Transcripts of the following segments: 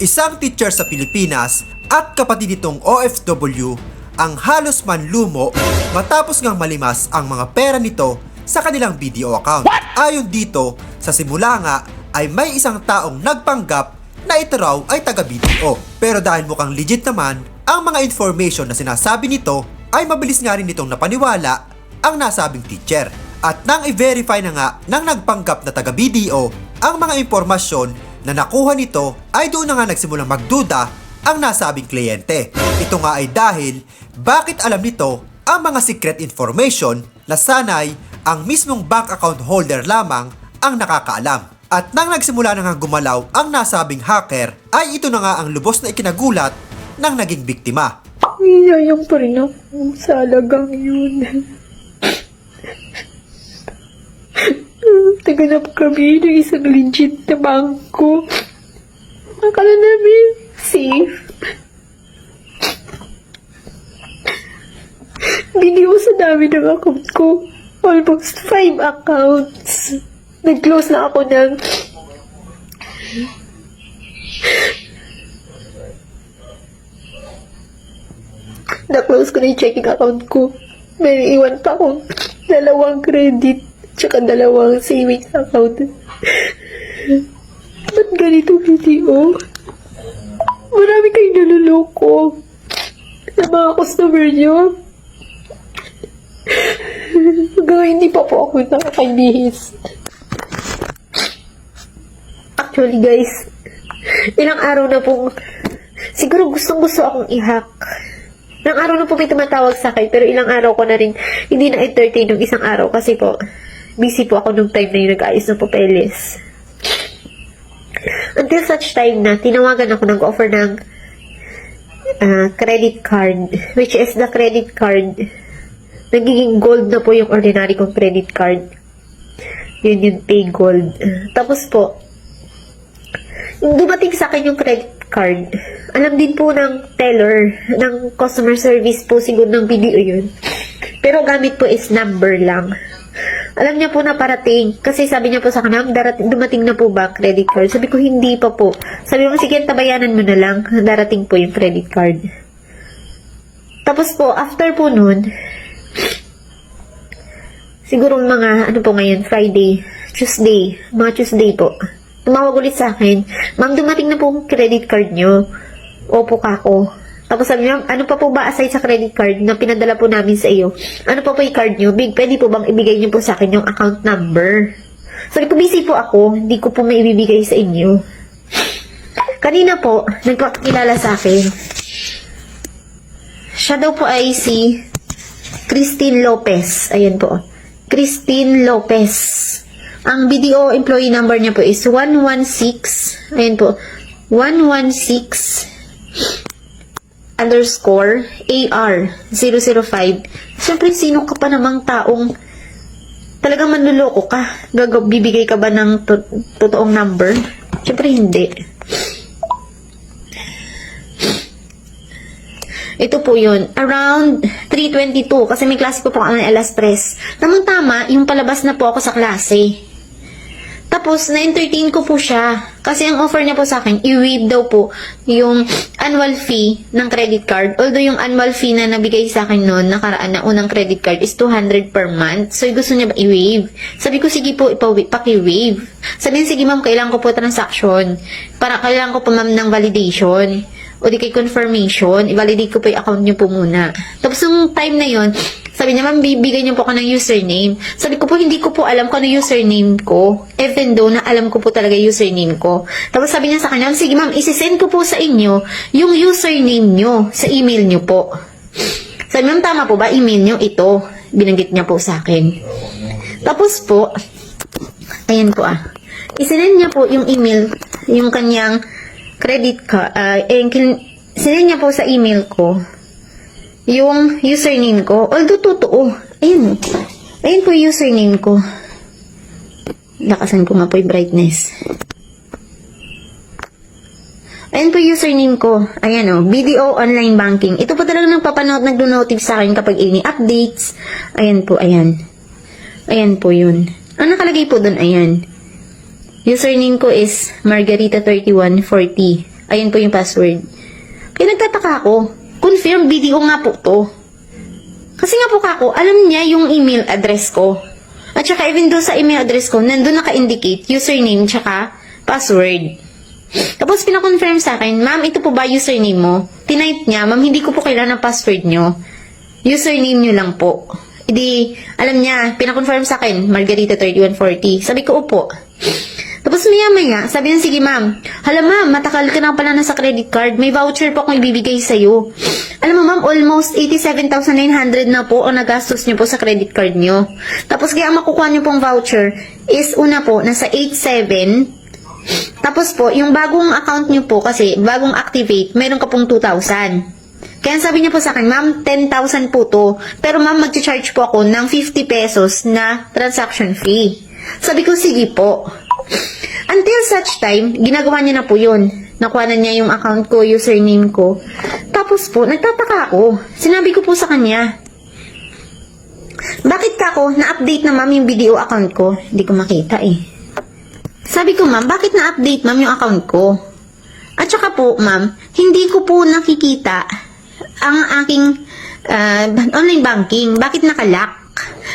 Isang teacher sa Pilipinas at kapatid nitong OFW ang halos manlumo matapos ngang malimas ang mga pera nito sa kanilang video account. Ayon dito, sa simula nga ay may isang taong nagpanggap na ito raw ay taga-BDO. Pero dahil mukhang legit naman, ang mga information na sinasabi nito ay mabilis nga rin nitong napaniwala ang nasabing teacher. At nang i-verify na nga ng nagpanggap na taga-BDO ang mga impormasyon na nakuha nito ay doon na nga nagsimulang magduda ang nasabing kliyente. Ito nga ay dahil bakit alam nito ang mga secret information na sanay ang mismong bank account holder lamang ang nakakaalam. At nang nagsimula na nga gumalaw ang nasabing hacker ay ito na nga ang lubos na ikinagulat ng naging biktima. Niyayang pa rin ako sa alagang yun. Taganap kami ng isang legit na bangko. Akala namin safe. Biniw sa dami ng account ko. Almost five accounts. Nag-close na ako ng Na-close ko na yung checking account ko. May iwan pa akong dalawang credit tsaka dalawang savings account. Ba't ganito video? Marami kayong naluloko sa mga customer nyo. Hanggang hindi pa po ako nakakaibihis. Actually guys, ilang araw na pong siguro gustong gusto akong i-hack. Ilang araw na po may tumatawag sa akin, pero ilang araw ko na rin hindi na entertain yung isang araw kasi po, busy po ako nung time na yung nag-ayos ng papeles. Until such time na, tinawagan ako nag-offer ng ah, credit card, which is the credit card. Nagiging gold na po yung ordinary kong credit card. Yun yung pay gold. Tapos po, dumating sa akin yung credit card. Alam din po ng teller, ng customer service po siguro ng video yun. Pero gamit po is number lang. Alam niya po na parating. Kasi sabi niya po sa kanam, darating, dumating na po ba credit card? Sabi ko, hindi pa po. Sabi ko, sige, tabayanan mo na lang. Darating po yung credit card. Tapos po, after po nun, siguro mga, ano po ngayon, Friday, Tuesday, mga Tuesday po. Tumawag ulit sa akin, Ma'am, dumating na po ang credit card nyo. Opo ka ko. Tapos sabi niya, ano pa po ba aside sa credit card na pinadala po namin sa iyo? Ano pa po yung card nyo? Big, pwede po bang ibigay niyo po sa akin yung account number? Sabi ko, busy po ako. Hindi ko po maibibigay sa inyo. Kanina po, nagpakilala sa akin. Siya daw po ay si Christine Lopez. Ayan po. Christine Lopez. Ang BDO employee number niya po is 116. Ayan po. 116 underscore AR 005. Siyempre, sino ka pa namang taong talagang manluloko ka? Gag bibigay ka ba ng to- totoong number? Siyempre, hindi. Ito po yun. Around 3.22. Kasi may klase ko po ang alas 3. Tamang-tama, yung palabas na po ako sa klase. Tapos, na-entertain ko po siya. Kasi ang offer niya po sa akin, i-waive daw po yung annual fee ng credit card. Although yung annual fee na nabigay sa akin noon, nakaraan na unang credit card is 200 per month. So, gusto niya ba i-waive? Sabi ko, sige po, paki-waive. Sabi niya, sige ma'am, kailangan ko po transaction. Para kailangan ko po ma'am ng validation. O di kay confirmation, i-validate ko po yung account niyo po muna. Tapos, nung time na yon sabi niya, ma'am, bibigyan niyo po ako ng username. Sabi ko po, hindi ko po alam kung ano username ko. Even though na alam ko po talaga username ko. Tapos sabi niya sa kanya, sige ma'am, isisend ko po sa inyo yung username niyo sa email niyo po. Sabi ma'am, tama po ba? Email niyo ito. Binanggit niya po sa akin. Tapos po, ayan po ah. Isinend niya po yung email, yung kanyang credit card, uh, eh, kin- sinend niya po sa email ko yung username ko. Although totoo. Ayun. Ayun po yung username ko. Lakasan ko nga po yung brightness. Ayun po yung username ko. Ayan o. BDO Online Banking. Ito po talaga nagpapanood, nagdo-notify sa akin kapag any updates. Ayan po, ayan. Ayan po yun. Ang nakalagay po doon, ayan. Username ko is Margarita3140. Ayun po yung password. Kaya nagtataka ako. Confirm video nga po to. Kasi nga po kako, alam niya yung email address ko. At saka even doon sa email address ko, nandun naka-indicate username tsaka password. Tapos pinakonfirm sa akin, ma'am, ito po ba username mo? Tinipe niya, ma'am, hindi ko po kailangan ng password nyo. Username nyo lang po. Hindi, alam niya, pinakonfirm sa akin, Margarita3140. Sabi ko, upo. Tapos maya maya, sabi niya, sige ma'am, hala ma'am, matakal ka na pala na sa credit card, may voucher po akong ibibigay sa'yo. Alam mo ma'am, almost 87,900 na po ang nagastos niyo po sa credit card niyo. Tapos kaya ang makukuha niyo pong voucher is una po, nasa 87, tapos po, yung bagong account niyo po kasi, bagong activate, meron ka pong 2,000. Kaya sabi niya po sa akin, ma'am, 10,000 po to. Pero ma'am, mag-charge po ako ng 50 pesos na transaction fee. Sabi ko, sige po. Until such time, ginagawa niya na po yun. Nakuha na niya yung account ko, username ko. Tapos po, nagtataka ako. Sinabi ko po sa kanya, bakit ka ako na-update na ma'am yung video account ko? Hindi ko makita eh. Sabi ko, ma'am, bakit na-update ma'am yung account ko? At saka po, ma'am, hindi ko po nakikita ang aking ah, online banking. Bakit nakalock?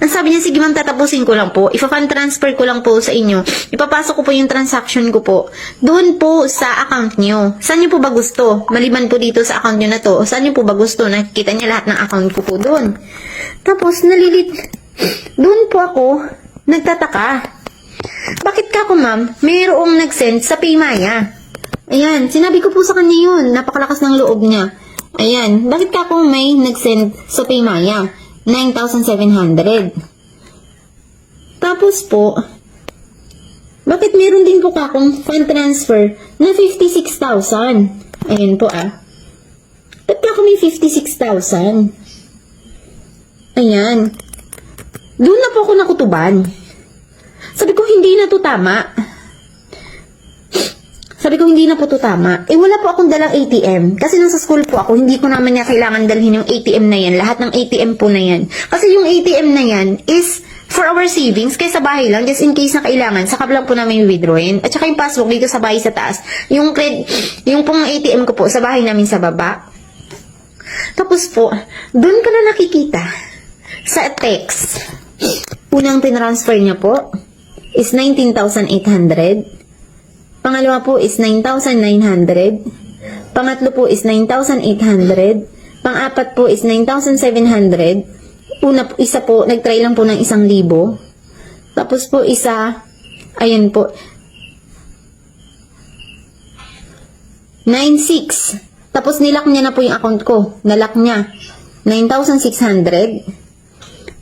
Ang sabi niya, sige ma'am, tatapusin ko lang po. Ipa-fund transfer ko lang po sa inyo. Ipapasok ko po yung transaction ko po. Doon po sa account niyo. Saan niyo po ba gusto? Maliban po dito sa account niyo na to. Saan niyo po ba gusto? Nakikita niya lahat ng account ko po doon. Tapos, nalilit. Doon po ako, nagtataka. Bakit ka ako, ma'am? Mayroong nag-send sa Paymaya. Ayan, sinabi ko po sa kanya yun. Napakalakas ng loob niya. Ayan, bakit ka ako may nag-send sa Paymaya? 9,700. Tapos po, bakit meron din po ka akong fund transfer na 56,000? Ayan po ah. Ba't ako may 56,000? Ayan. Doon na po ako nakutuban. Sabi ko, hindi na to tama. Sabi ko, hindi na po to tama. Eh, wala po akong dalang ATM. Kasi nasa school po ako, hindi ko naman niya kailangan dalhin yung ATM na yan. Lahat ng ATM po na yan. Kasi yung ATM na yan is for our savings. Kaya sa bahay lang, just in case na kailangan, saka lang po namin withdrawin. At saka yung passbook dito sa bahay sa taas. Yung, cred, yung pong ATM ko po, sa bahay namin sa baba. Tapos po, doon ko na nakikita sa text. Unang tinransfer niya po is 19,800. Pangalawa po is 9,900. Pangatlo po is 9,800. Pang-apat po is 9,700. Una po, isa po, nag-try lang po ng isang libo. Tapos po isa, ayan po, 9,600. Tapos nilak niya na po yung account ko. Nalak niya. 9,600.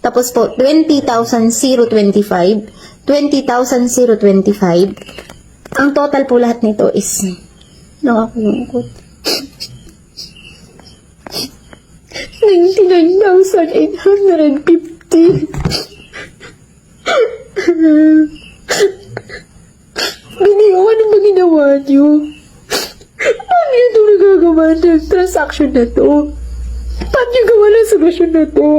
Tapos po, 20,025. 20,025. Ang total po lahat nito is nakakalungkot. 99,850. Biniyo, ano ba ginawa niyo? Paano niyo ito nagagawa ng transaction na to? Paano niyo gawa ng solusyon na to?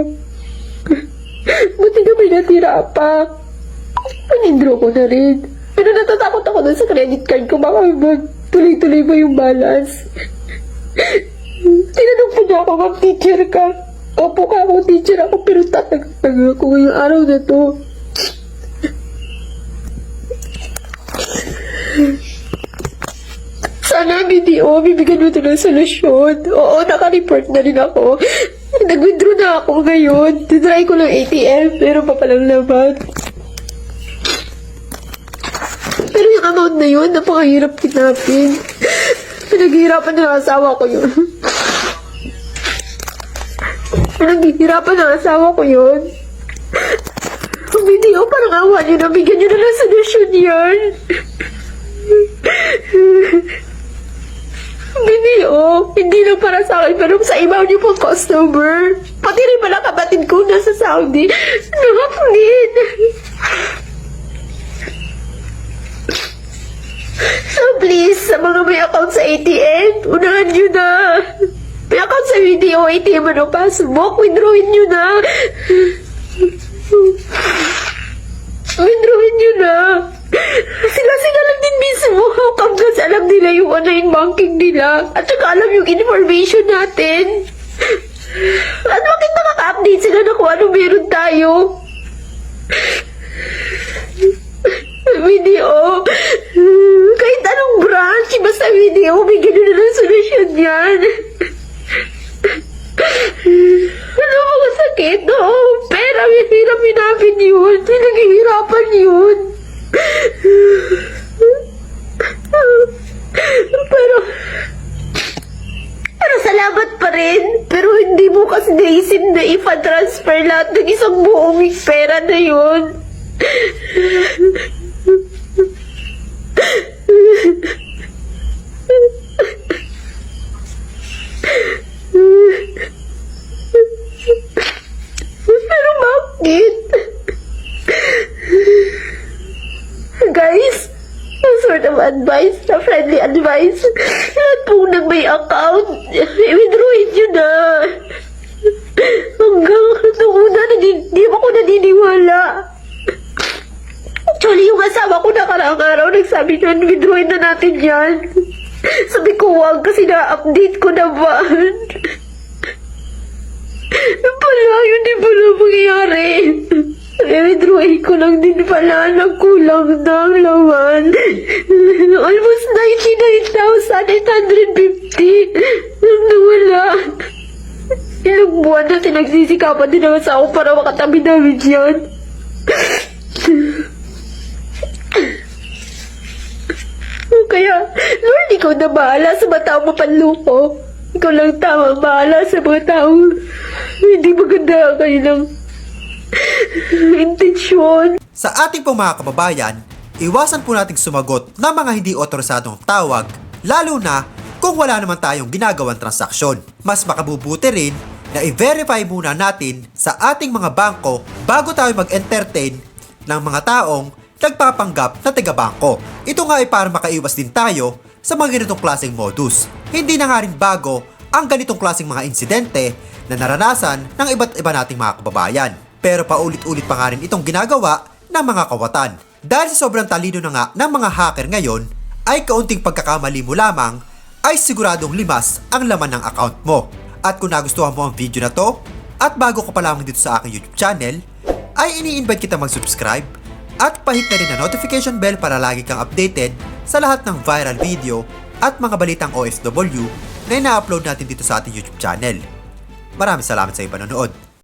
Buti na may natira pa. Panindro ko na rin. Pero natatakot ako dun sa credit card ko. Baka tuloy-tuloy ba yung balance? Tinanong po niya ako, ma'am, teacher ka. Opo ka ako, teacher ako, pero tatag-tag ako ngayong araw na to. Sana video, bibigyan mo ito ng solusyon. Oo, naka-report na rin ako. Nag-withdraw na ako ngayon. Titry ko ng ATM, pero pa palang laban. Pero yung amount na yun, napakahirap kinapin. Pinaghihirapan ng asawa ko yun. Pinaghihirapan ng asawa ko yun. Ang video, parang awa niyo na bigyan niyo na ng solusyon yan. Video, hindi lang para sa akin, pero sa iba niyo pong customer. Pati rin pala kapatid ko nasa Saudi. Nakapulin. So please, sa mga may account sa ATM, unahan nyo na. May account sa video, ATM, ano, passbook, withdrawin nyo na. Withdrawin nyo na. Sila sila lang din mismo. Kapag alam nila yung online banking nila. At saka alam yung information natin. At bakit nakaka-update sila na kung ano meron tayo? Video. Kahit anong branch, basta video, may ganun na ng solusyon yan. Ano mga sakit? Oo, pera, may hirap hinapin yun. Pinaghihirapan yun. Pero, pero salamat pa rin. Pero hindi mo kasi naisip na ipa-transfer lahat ng isang buong pera na yun. Pero bakit? Guys, a sort of advice, a friendly advice. Lahat pong nag may account, i-withdrawin nyo na. Hanggang nung una, nadi- di ako naniniwala. Actually, yung asawa ko nakaraang araw, nagsabi niya, withdrawin na natin yan. Sabi ko, wag kasi na-update ko naman. Pala, yun din pala mangyayari. I-withdrawin ko lang din pala, nagkulang na ang laman. Almost 99,850. Nang nawala. Ilang buwan na sinagsisikapan din naman sa ako para makatabi namin yan. Kaya, Lord, ikaw na bahala sa mga taong mapanluko. Ikaw lang tama bahala sa mga taong hindi maganda ang kanilang intensyon. Sa ating pong mga kababayan, iwasan po nating sumagot ng mga hindi otorisadong tawag, lalo na kung wala naman tayong ginagawang transaksyon. Mas makabubuti rin na i-verify muna natin sa ating mga bangko bago tayo mag-entertain ng mga taong nagpapanggap na taga-bangko. Ito nga ay para makaiwas din tayo sa mga ganitong klaseng modus. Hindi na nga rin bago ang ganitong klaseng mga insidente na naranasan ng iba't iba nating mga kababayan. Pero paulit-ulit pa nga rin itong ginagawa ng mga kawatan. Dahil sa sobrang talino na nga ng mga hacker ngayon, ay kaunting pagkakamali mo lamang ay siguradong limas ang laman ng account mo. At kung nagustuhan mo ang video na to, at bago ka pa lamang dito sa aking YouTube channel, ay ini-invite kita mag-subscribe at pahit na rin ang notification bell para lagi kang updated sa lahat ng viral video at mga balitang OFW na ina-upload natin dito sa ating YouTube channel. Maraming salamat sa iba nanonood.